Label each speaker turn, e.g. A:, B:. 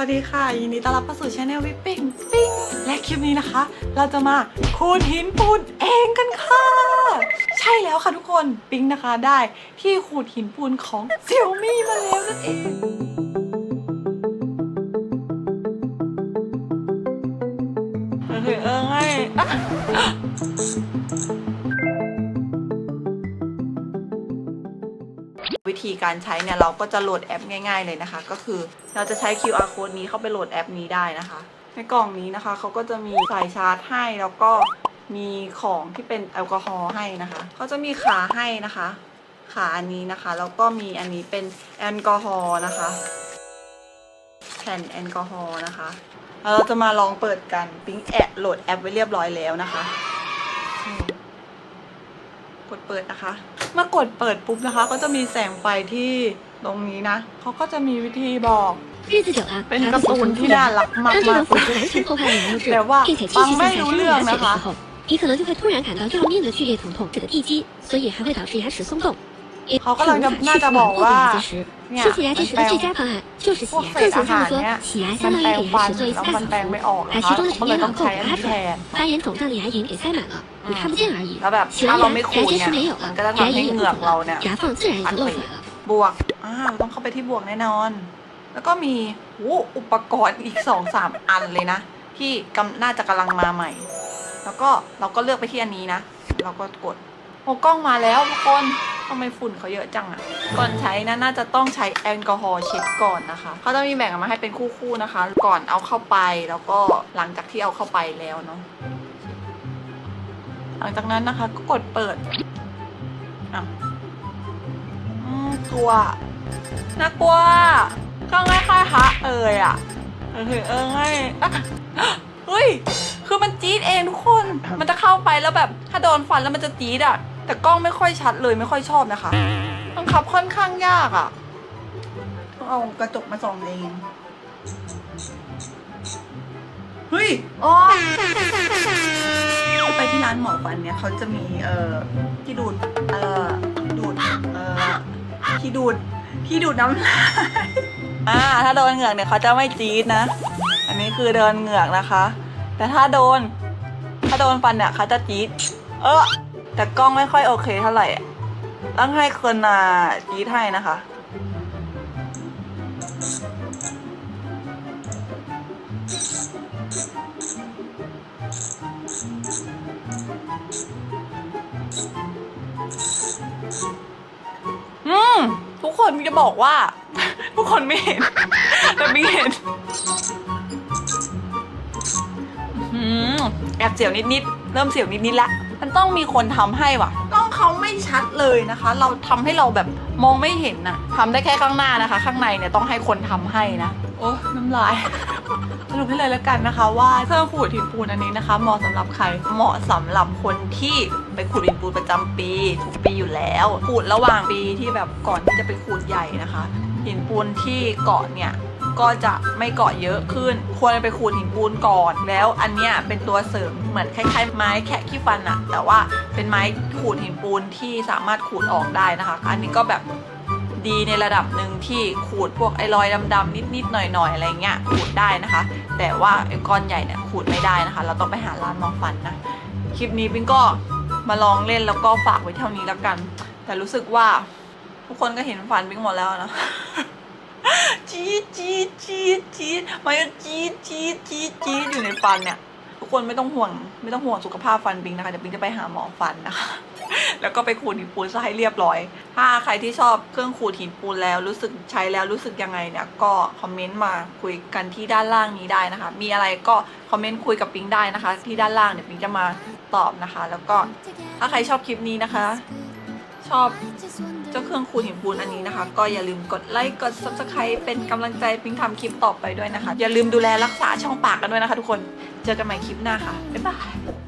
A: วัสดีค่ะยินดีต้อนรับเข้าสู่ช anel วิปปิ้งปิ้งและคลิปนี้นะคะ เราจะมาขูดหินปูนเองกันค่ะ ใช่แล้วค่ะทุกคนปิ้งนะคะได้ที่ขูดหินปูนของเซี่ยมี่มาแล้วนั่นเองเออเออ ธีการใช้เนี่ยเราก็จะโหลดแอปง่าย ๆเลยนะคะ ก็คือเราจะใช้ QR code นี้เข้าไปโหลดแอปนี้ได้นะคะ ในกล่องนี้นะคะเขาก็จะมีสายชาร์จให้แล้วก็มีของที่เป็นแอลกอฮอล์ให้นะคะเขาจะมีขาให้นะคะ ขาอันนี้นะคะแล้วก็มีอันนี้เป็นแอลกอฮอล์นะคะแผ่นแอลกอฮอล์นะคะเราจะมาลองเปิดกันปิ๊งแอะโหลดแอปไว้เรียบร้อยแล้วนะคะ กดเปิดนะคะ เมื่อกดเปิดปุ๊บนะคะ ก็จะมีแสงไฟที่ตรงนี้นะเขาก็จะมีวิธีบอก
B: 日子久了，
A: เป็น
B: 达
A: การ์
B: 子
A: ตู
B: 形
A: น
B: 成
A: ที่
B: 复
A: น่า
B: 原。
A: รักมาก
B: 当这
A: มาก
B: 个火源完全破坏了凝质
A: แต่ว่า，
B: 并且继
A: ฟัง
B: 续
A: ไม่
B: 向下
A: รู้
B: 深入
A: เรื่อง
B: 牙齿
A: นะ
B: 的
A: คะ
B: 时候，你可能就会突然感到要命的剧烈疼痛，这个地基，所以还会导致牙齿松动。 เขา
A: กำลัง
B: จะน่า
A: จะบอกว่าเนี่ย
B: มัแปล
A: พวกเศษอาหารเนี่ยมันแปลงฟันแล้วมันแปลงไม่ออกนะคะก็เลยต้องใช้อันนี้แทนแล้วแบบถ้าเราไม่ขูดเนี่ยมันก็จะทำให้เหงือกเราเนี่ย
B: อักเสบ
A: บวกอ่าต้องเข้าไปที่บวกแน่นอน แล้วก็มีอุปกรณ์อีกสองสามอันเลยนะ ที่กำน่าจะกำลังมาใหม่ แล้วก็เราก็เลือกไปที่อันนี้นะ เราก็กดโอ้กล้องมาแล้วทุกคน ทำไมฝุ่นเขาเยอะจังอะก่อนใช้นะน่าจะต้องใช้แอลกอฮอล์เช็ดก่อนนะคะเขาจะมีแบ่งออกมาให้เป็นคู่ๆนะคะ ก่อนเอาเข้าไปแล้วก็หลังจากที่เอาเข้าไปแล้วเนาะหลังจากนั้นนะคะก็กดเปิดอะอืมกลัวน่ากลัวก็ง่ายค่ายฮะเอ่ยอะเออเออง่ายอะเฮ้ยคือมันจี๊ดเองทุกคน มันจะเข้าไปแล้วแบบ ถ้าโดนฟันแล้วมันจะจี๊ดอะ แต่กล้องไม่ค่อยชัดเลยไม่ค่อยชอบนะคะบังคับค่อนข้างยากอะต้องเอากระจกมาส่องเองเฮ้ยอ๋อไปที่ร้านหมอฟันเนี่ยเขาจะมีเอ่อที่ดูดเอ่อดูดเอ่อที่ดูดที่ดูดน้ำลายอ่าถ้าโดนเหงือกเนี่ยเขาจะไม่จี๊ดนะ อันนี้คือโดนเหงือกนะคะ แต่ถ้าโดน ถ้าโดนฟันเนี่ยเขาจะจี๊ดเออ แต่กล้องไม่ค่อยโอเคเท่าไหร่ต้องให้คนอ่าจี๊ดให้นะคะ อืม ทุกคนมีจะบอกว่า ทุกคนไม่เห็น แต่มีเห็นอืมแอบเสียวนิดๆ เริ่มเสียวนิดๆละ มันต้องมีคนทำให้ว่ะ กล้องเขาไม่ชัดเลยนะคะ เราทำให้เราแบบมองไม่เห็นน่ะทำได้แค่ข้างหน้านะคะ ข้างในเนี่ยต้องให้คนทำให้นะ โอ้น้ำลาย สรุปให้เลยแล้วกันนะคะ ว่าเครื่องขูดหินปูนอันนี้นะคะ เหมาะสำหรับใครเหมาะสำหรับคนที่ไปขูดหินปูนประจำปี ทุกปีอยู่แล้วขูดระหว่างปีที่แบบก่อนที่จะไปขูดใหญ่นะคะ หินปูนที่เกาะเนี่ยก็จะไม่เกาะเยอะขึ้น ควรไปขูดหินปูนก่อน แล้วอันเนี้ยเป็นตัวเสริมเหมือนคล้ายๆ ไม้แคะขี้ฟันอะแต่ว่าเป็นไม้ขูดหินปูนที่สามารถขูดออกได้นะคะ อันนี้ก็แบบดีในระดับหนึ่งที่ขูดพวกไอ้รอยดำๆนิดๆหน่อยๆอะไรเงี้ยขูดได้นะคะ แต่ว่าไอ้ก้อนใหญ่เนี่ยขูดไม่ได้นะคะ เราต้องไปหาร้านมอฟันนะ คลิปนี้ปิงก็มาลองเล่นแล้วก็ฝากไว้เท่านี้แล้วกัน แต่รู้สึกว่า ทุกคนก็เห็นฟันปิงหมดแล้วนะจี๊ดจี๊ดจี๊ดจี๊ดมันจะจี๊ดจี๊ดจี๊ดจี๊ดอยู่ในฟันเนี่ย ทุกคนไม่ต้องห่วง ไม่ต้องห่วงสุขภาพฟันปิงนะคะเดี๋ยวปิงจะไปหาหมอฟันนะคะ แล้วก็ไปขูดหินปูนซะให้เรียบร้อย ถ้าใครที่ชอบเครื่องขูดหินปูนแล้วรู้สึกใช้แล้วรู้สึกยังไงเนี่ยก็คอมเมนต์มาคุยกันที่ด้านล่างนี้ได้นะคะ มีอะไรก็คอมเมนต์คุยกับปิงได้นะคะ ที่ด้านล่างเดี๋ยวปิงจะมาตอบนะคะ แล้วก็ถ้าใครชอบคลิปนี้นะคะ ชอบ เจ้าเครื่องคูณหินปูนอันนี้นะคะ ก็อย่าลืมกดไลค์กด subscribe เป็นกำลังใจปิงทำคลิปต่อไปด้วยนะคะ อย่าลืมดูแลรักษาช่องปากกันด้วยนะคะ ทุกคนเจอกันใหม่คลิปหน้าค่ะบ๊ายบาย